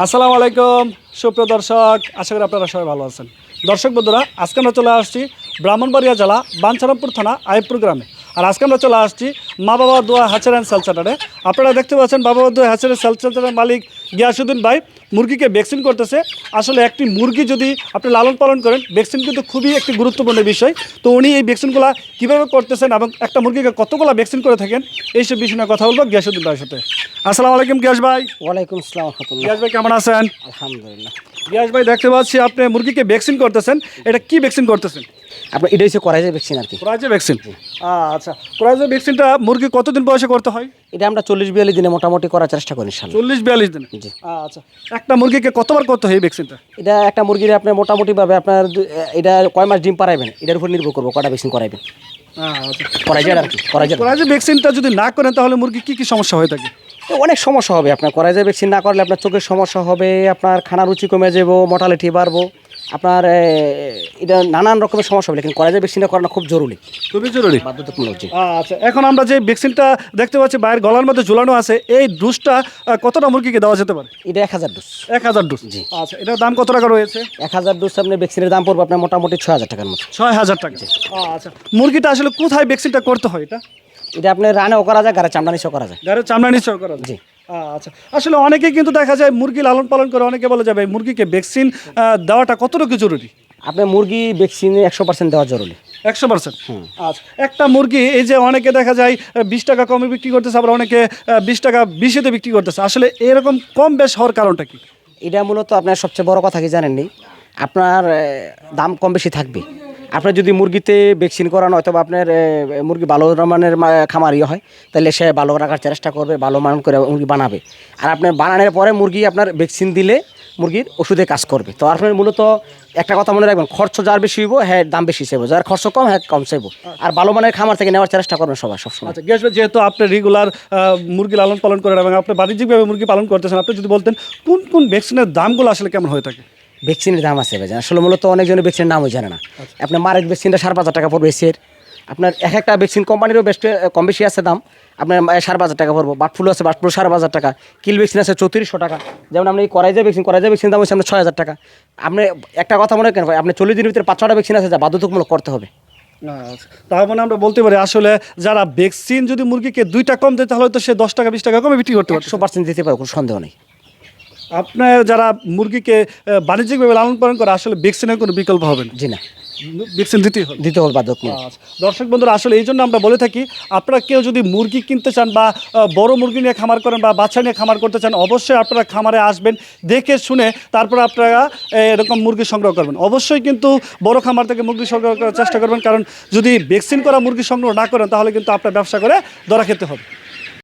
আসসালামু আলাইকুম, সুপ্রিয় দর্শক, আশা করি আপনারা সবাই ভালো আছেন। দর্শক বন্ধুরা, আজকে আমরা চলে আসছি ব্রাহ্মণবাড়িয়া জেলা বাঞ্ছারামপুর থানা আইপুর গ্রামে। আর আজকে আমরা চলে আসছি মা বাবা দোয়া হ্যাচার অ্যান্ড সেলচাটারে আপনারা দেখতে পাচ্ছেন বাবা দোয়া হ্যাচার অ্যান্ড সেলচাটারের মালিক গিয়াসুদ্দিন ভাই মুরগিকে ভ্যাকসিন করতেছে। আসলে একটি মুরগি যদি আপনি লালন পালন করেন ভ্যাকসিন কিন্তু খুবই একটি গুরুত্বপূর্ণ বিষয়। তো উনি এই ভ্যাকসিনগুলো কীভাবে করতেছেন এবং একটা মুরগিকে কতগুলো ভ্যাকসিন করে থাকেন এইসব বিষয় নিয়ে কথা বলব গিয়াসুদ্দিন ভাইয়ের সাথে। আসসালামু আলাইকুম গিয়াস ভাই। ওয়ালাইকুম আসসালাম গিয়াস ভাই কেমন আছেন? আলহামদুলিল্লাহ। গিয়াস ভাই দেখতে পাচ্ছি আপনি মুরগিকে ভ্যাকসিন করতেছেন। এটা কি ভ্যাকসিন করতেছেন? আপনার এটা হচ্ছে করাই যায় ভ্যাকসিন আর কি। কোরাইজে ভ্যাকসিন আচ্ছা কোরাইজে ভ্যাকসিনটা মুরগি কতদিন বয়সে করতে হয়? এটা আমরা চল্লিশ বিয়াল্লিশ দিনে মোটামুটি করার চেষ্টা করি ইনশাল্লাহ চল্লিশ বিয়াল্লিশ দিন? জি। আচ্ছা একটা মুরগিকে কতবার করতে হয় ভ্যাকসিনটা এটা একটা মুরগির আপনার মোটামুটিভাবে আপনার এটা কয় মাস ডিম পারাইবেন এটার উপর নির্ভর করব কটা ভ্যাকসিন করাইবেন। আচ্ছা। করাই যায় আর কি করাই যায় কোরাইজে ভ্যাকসিনটা যদি না করেন তাহলে মুরগি কি কি সমস্যা হয়ে থাকে? অনেক সমস্যা হবে আপনার করাই যায় ভ্যাকসিন না করলে আপনার চোখের সমস্যা হবে আপনার খানা রুচি কমে যাব মর্টালিটি বাড়বো আপনার এটা নানান রকমের সমস্যা হবে কিন্তু যায় ভ্যাকসিনটা করানো খুব জরুরি। খুবই জরুরি। বাধ্যতামূলক আচ্ছা এখন আমরা যে ভ্যাকসিনটা দেখতে পাচ্ছি বাইরের গলার মধ্যে ঝুলানো আছে এই ডোজটা কতটা মুরগিকে দেওয়া যেতে পারে? এটা এক হাজার ডোজ। এক হাজার ডোজ। জি। আচ্ছা এটার দাম কত টাকা রয়েছে? এক হাজার ডোজ আপনার ভ্যাকসিনের দাম পড়বে আপনার মোটামুটি ছয় হাজার টাকার মতো। ছয় হাজার টাকা। আচ্ছা মুরগিটা আসলে কোথায় ভ্যাকসিনটা করতে হয় এটা? এটা আপনার রানেও করা যায় গাড়ি চামড়া নিচেও করা যায়। গাড়ির চামড়া নিশ্চয় করা যায়। জি। আচ্ছা। আসলে অনেকেই কিন্তু দেখা যায় মুরগি লালন পালন করে অনেকে বলে যাবে মুরগিকে ভ্যাকসিন দেওয়াটা কতটুকু জরুরি? আপনার মুরগি ভ্যাকসিন একশো পার্সেন্ট দেওয়া জরুরি। একশো পার্সেন্ট আচ্ছা। একটা মুরগি এই যে অনেকে দেখা যায় বিশ টাকা কমে বিক্রি করতেছে আবার অনেকে বিশ টাকা বিশেতে বিক্রি করতেছে। আসলে এরকম কম বেশ হওয়ার কারণটা কি? এটা মূলত আপনার সবচেয়ে বড় কথা কি জানেননি? আপনার দাম কম বেশি থাকবে। আপনার যদি মুরগিতে ভ্যাকসিন করানো অথবা আপনার মুরগি ভালো মানের খামার হয়, তাহলে সে ভালো রাখার চেষ্টা করবে, ভালো মান করে মুরগি বানাবে। আর আপনার বানানোর পরে মুরগি আপনার ভ্যাকসিন দিলে মুরগির ওষুধে কাজ করবে। তো আপনার মূলত একটা কথা মনে রাখবেন, খরচ যার বেশি হইব হ্যাঁ দাম বেশি চাইব। যার খরচ কম হ্যাঁ কম চাইব। আর ভালো মানের খামার থেকে নেওয়ার চেষ্টা করবেন সবাই, সবসময়। আচ্ছা গ্যাস যেহেতু আপনি রেগুলার মুরগি লালন পালন করেন এবং আপনি বাণিজ্যিকভাবে মুরগি পালন করতেছেন, আপনি যদি বলতেন, কোন কোন ভ্যাকসিনের দামগুলো আসলে কেমন হয়ে থাকে? ভ্যাকসিনের দাম আছে ভাইজান। আসলে মূলত অনেকজনের ভ্যাকসিনের নামও জানে না। আপনার মারের ভ্যাকসিনটা সাড়ে পাঁচ হাজার টাকা পড়বে এসের আপনার এক একটা ভ্যাকসিন কোম্পানিরও বেশ কম বেশি আছে দাম। আপনার সাড়ে পাঁচ টাকা পড়ব। বার্ডফ্লু আছে বার্ডফ্লু সাড়ে পাঁচ হাজার টাকা। কিল ভ্যাকসিন আছে চৌত্রিশশো টাকা। যেমন আপনি করাই যায় ভ্যাকসিন করাই যায় ভ্যাকসিন দাম হচ্ছে আপনার ছয় হাজার টাকা। আপনি একটা কথা মনে করেন ভাই, আপনি চল্লিশ দিনের ভিতরে পাঁচ ছটা ভ্যাকসিন আছে যা বাধ্যতামূলক করতে হবে। আচ্ছা। তার মানে আমরা বলতে পারি আসলে যারা ভ্যাকসিন যদি মুরগিকে দুইটা কম দেয় তাহলে তো সে দশ টাকা বিশ টাকা কমে বিক্রি করতে পারে একশো পার্সেন্ট দিতে পারবে কোনো সন্দেহ নেই। আপনার যারা মুরগিকে বাণিজ্যিকভাবে লালন পালন করে আসলে ভ্যাকসিনের কোনো বিকল্প হবে না? জি না। ভ্যাকসিন দিতেই হবে দিতে হবে আচ্ছা। দর্শক বন্ধুরা আসলে এই জন্য আমরা বলে থাকি আপনারা কেউ যদি মুরগি কিনতে চান বা বড় মুরগি নিয়ে খামার করেন বা বাচ্চা নিয়ে খামার করতে চান অবশ্যই আপনারা খামারে আসবেন দেখে শুনে তারপর আপনারা এরকম মুরগি সংগ্রহ করবেন। অবশ্যই কিন্তু বড় খামার থেকে মুরগি সংগ্রহ করার চেষ্টা করবেন কারণ যদি ভ্যাকসিন করা মুরগি সংগ্রহ না করেন তাহলে কিন্তু আপনার ব্যবসা করে ধরা খেতে হবে।